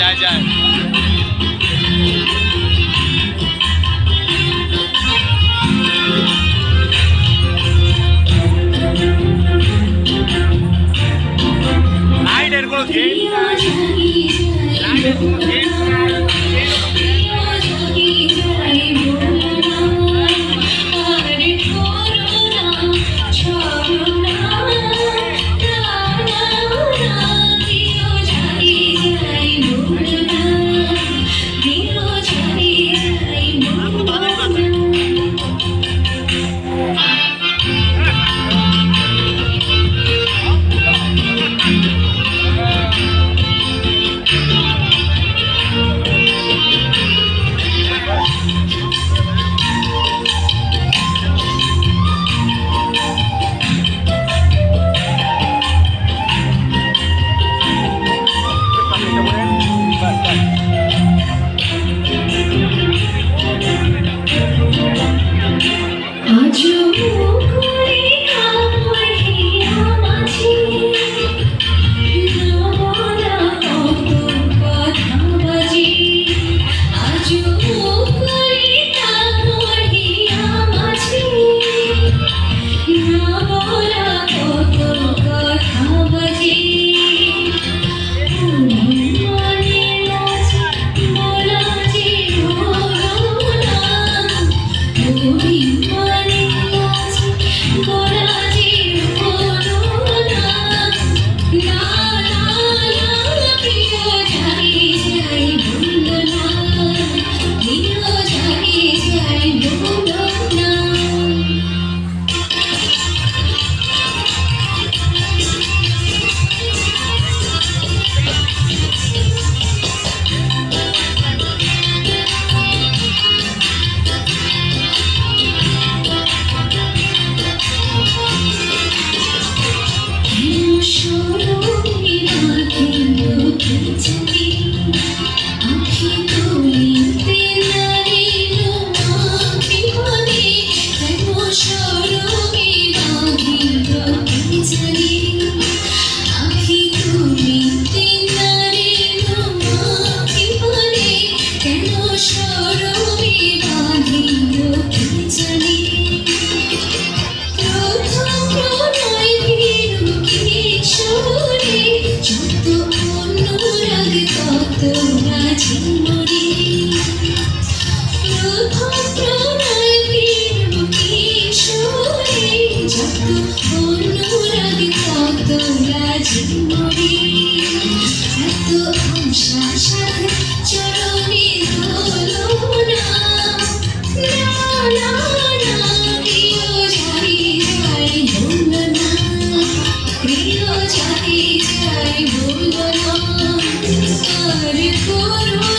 যায় যায়। লাইটের কোনো গেট লাইটের কোনো Thank you. যত অনুরাগ তত রাজি মরি প্রথম প্রণয় বীরমুখী সুরে যত অনুরাগ তত রাজি মরি করে করো